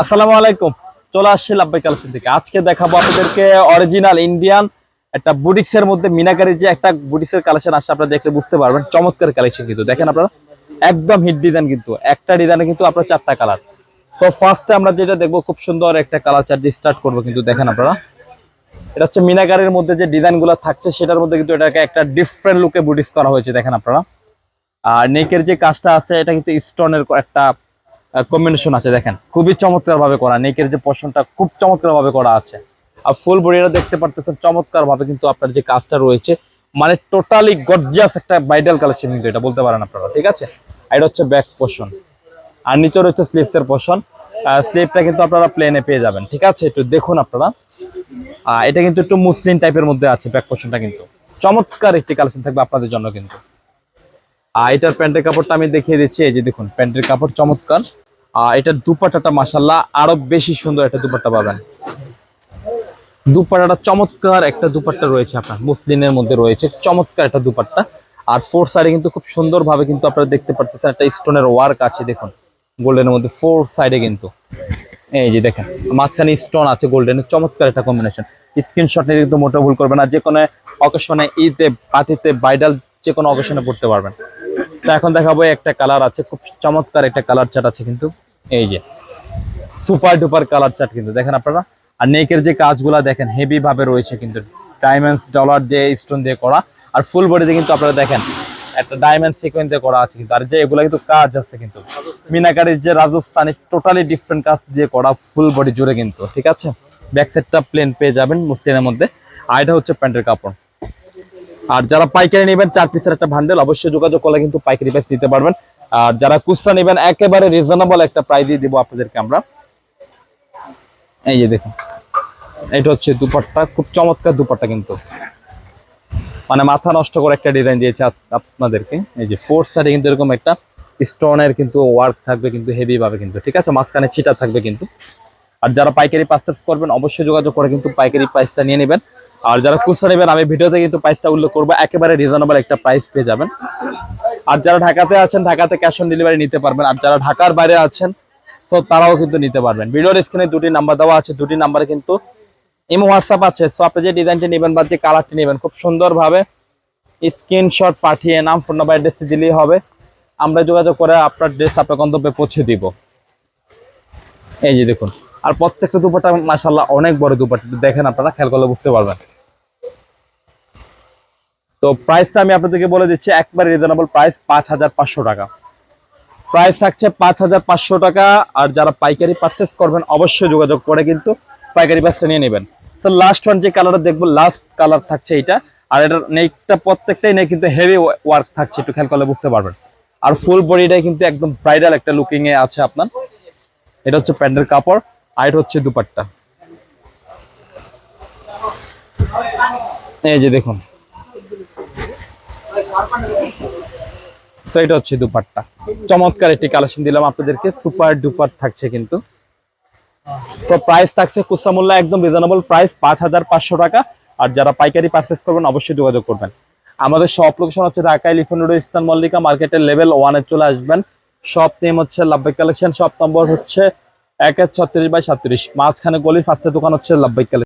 আসসালামু আলাইকুম। চলে আসছি লাব্বাই কালেকশন থেকে। আজকে দেখাবো আপনাদেরকে অরিজিনাল ইন্ডিয়ান একটা বুটিক্স এর মধ্যে মিনাকারি যে একটা বুটিক্স এর কালেকশন আসছে, আপনারা দেখলে বুঝতে পারবেন। চমৎকার কালেকশন কিন্তু। দেখেন আপনারা, একদম হিট ডিজাইন কিন্তু। একটা ডিজাইনে কিন্তু আপনার চারটা কালার তো ফার্স্টে আমরা যেটা দেখব, খুব সুন্দর একটা কালার চার্ট স্টার্ট করব কিন্তু। দেখেন আপনারা, এটা হচ্ছে মিনাকারের মধ্যে যে ডিজাইনগুলো থাকছে, সেটার মধ্যে কিন্তু এটাকে একটা ডিফারেন্ট লুকে বুটিক্স করা হয়েছে। দেখেন আপনারা, আর নেকের যে কাজটা আছে, এটা কিন্তু স্টোনের একটা কম্বিনেশন আছে, দেখেন। খুবই চমৎকার ভাবে করা নেকের যে পোর্শনটা খুব চমৎকার ভাবে করা আছে। আর ফুল বডিটা দেখতে পারতেছেন চমৎকার ভাবে কিন্তু আপনার যে কাজটা রয়েছে মানে টোটালি গর্জিয়াস একটা বাইডাল কালেকশন কিন্তু এটা, বলতে পারেন আপনারা, ঠিক আছে? এটা হচ্ছে ব্যাক পোর্শন আর নিচে রয়েছে স্লিপস এর পোর্শন স্লিপটা কিন্তু আপনারা প্লেনে পেয়ে যাবেন, ঠিক আছে? একটু দেখুন আপনারা। এটা কিন্তু একটু মুসলিম টাইপের মধ্যে আছে ব্যাক পোর্শনটা কিন্তু। চমৎকার একটি কালেকশন থাকবে আপনাদের জন্য কিন্তু। আর এটার প্যান্টের কাপড়টা আমি দেখিয়ে দিচ্ছি, এই যে দেখুন, প্যান্টের কাপড় চমৎকার। আর এটার দুপাট্টাটা মাসাল্লাহ আরও বেশি সুন্দর একটা দুপাট্টা পাবেন। দুপাট্টাটা চমৎকার একটা দুপাট্টা রয়েছে আপনার, মুসলিমের মধ্যে রয়েছে, চমৎকার একটা দুপাট্টা। আর ফোর সাইডে কিন্তু খুব সুন্দরভাবে কিন্তু আপনারা দেখতে পারতেছেন একটা স্টোনের ওয়ার্ক আছে, দেখুন, গোল্ডেনের মধ্যে, ফোর সাইডে কিন্তু। এই যে দেখেন, মাঝখানে স্টোন আছে গোল্ডেনের, চমৎকার একটা কম্বিনেশন। স্ক্রিনশট নিয়ে কিন্তু মোটা ভুল করবেন আর যে কোনো অকেশনে ঈদে পাতিতে বাইডাল যে কোনো অকেশনে পড়তে পারবেন। তো এখন দেখাবো একটা কালার আছে, খুব চমৎকার একটা কালার চার্ট আছে কিন্তু। এই যে সুপার ডুপার কালার চার্ট কিন্তু, দেখেন আপনারা? আর নেকের যে কাজগুলা দেখেন হেভি ভাবে রয়েছে কিন্তু। ডায়মন্ডস ডলার দিয়ে স্টোন দিয়ে করা। আর ফুল বডিতে কিন্তু আপনারা দেখেন, একটা ডায়মন্ড সিকোয়েন্স দিয়ে করা আছে কিন্তু। আর যে এগুলা কিন্তু কাজ আছে কিন্তু। মিনাকারির যে রাজস্থানে টোটালি ডিফারেন্ট কাজ দিয়ে করা ফুল বডি জুড়ে কিন্তু, ঠিক আছে? ব্যাক সাইডটা প্লেন পেয়ে যাবেন মুসলিমের মধ্যে। আর এটা হচ্ছে প্যান্টের কাপড়। আর যারা পাইকারি নেবেন, চার পিসের একটা ভান্ডেল অবশ্যই যোগাযোগ করলে কিন্তু পাইকারি প্রাইস দিতে পারবেন। আর যারা খুচরা নেবেন, একেবারে রিজনেবল একটা প্রাইস দিয়ে দিব আপনাদেরকে আমরা। এই যে দেখুন, এটা হচ্ছে দুপাট্টা, খুব চমৎকার দুপাট্টা কিন্তু। মানে মাথা নষ্ট করে একটা ডিজাইন দিয়েছে আপনাদেরকে। এই যে ফোর সাইডে কিন্তু এরকম একটা স্টোনের কিন্তু ওয়ার্ক থাকবে কিন্তু হেভি ভাবে কিন্তু, ঠিক আছে? মাঝখানে ছিটা থাকবে কিন্তু। আর যারা পাইকারি পার্চেস করবেন, অবশ্যই যোগাযোগ করে কিন্তু পাইকারি প্রাইসটা নিয়ে নেবেন। আর যারা খুচরা নেবেন আমি ভিডিওতে কিন্তু প্রাইসটা উল্লেখ করব। একেবারে রিজনেবল একটা প্রাইস পেয়ে যাবেন। আর যারা ঢাকাতে আছেন ঢাকাতে ক্যাশ অন ডেলিভারি নিতে পারবেন। আর যারা ঢাকার বাইরে আছেন তো তারাও কিন্তু নিতে পারবেন। ভিডিওর স্ক্রিনে দুটি নাম্বার দেওয়া আছে। দুটি নাম্বারে কিন্তু ইমো হোয়াটসঅ্যাপ আছে। সো আপনি যে ডিজাইনটি নেবেন বা যে কালারটি নেবেন খুব সুন্দরভাবে স্ক্রিনশট পাঠিয়ে নাম ফোন নাম্বার অ্যাড্রেস দিলেই হবে। আমরা যোগাযোগ করে আপনার ড্রেস আপনার গন্তব্যে পৌঁছে দিব। এই যে দেখুন। আর প্রত্যেকটা দুপাটা মাসাল্লাহ অনেক বড় দুপাটা। দেখেন আপনারা খেয়াল করলে বুঝতে পারবেন। তো প্রাইসটা আমি আপনাদেরকে বলে দিচ্ছি, একবার রিজনেবল প্রাইস পাঁচ হাজার পাঁচশো টাকা। প্রাইস থাকছে পাঁচ হাজার পাঁচশো টাকা, আর যারা পাইকারি পারচেস করবেন অবশ্যই যোগাযোগ করে কিন্তু পাইকারি প্রাইসটা নিয়ে নেবেন। তো লাস্ট ওয়ান যে কালারটা দেখব লাস্ট কালার থাকছে এটা আর এটার নেকটা প্রত্যেকটাই নেই কিন্তু হেভি ওয়ার্ক থাকছে, একটু খেয়াল করলে বুঝতে পারবেন। আর ফুল বডিটাই কিন্তু একদম ব্রাইডাল একটা লুকিংয়ে আছে আপনার। এটা হচ্ছে প্যান্টের কাপড়, আর এটা হচ্ছে দুপাট্টা। এই যে দেখুন এটা হচ্ছে দুপাট্টা। চমৎকার একটি কালেকশন দিলাম আপনাদেরকে। সুপার ডুপার থাকছে কিন্তু। সো প্রাইস থাকছে খুচরা মূল্য একদম রিজনেবল প্রাইস পাঁচ হাজার পাঁচশো টাকা। আর যারা পাইকারি পারচেস করবেন, অবশ্যই যোগাযোগ করবেন। আমাদের শপ লোকেশন হচ্ছে ঢাকা রোড ইস্টার্ন মল্লিকা মার্কেটের লেভেল ওয়ানে চলে আসবেন। শপ নেম হচ্ছে লাভবাই কালেকশন শপ নম্বর হচ্ছে এক এক ছত্রিশ বাই সাতত্রিশ মাঝখানে গলির ফার্স্টের দোকান হচ্ছে লাভবাই কালেকশন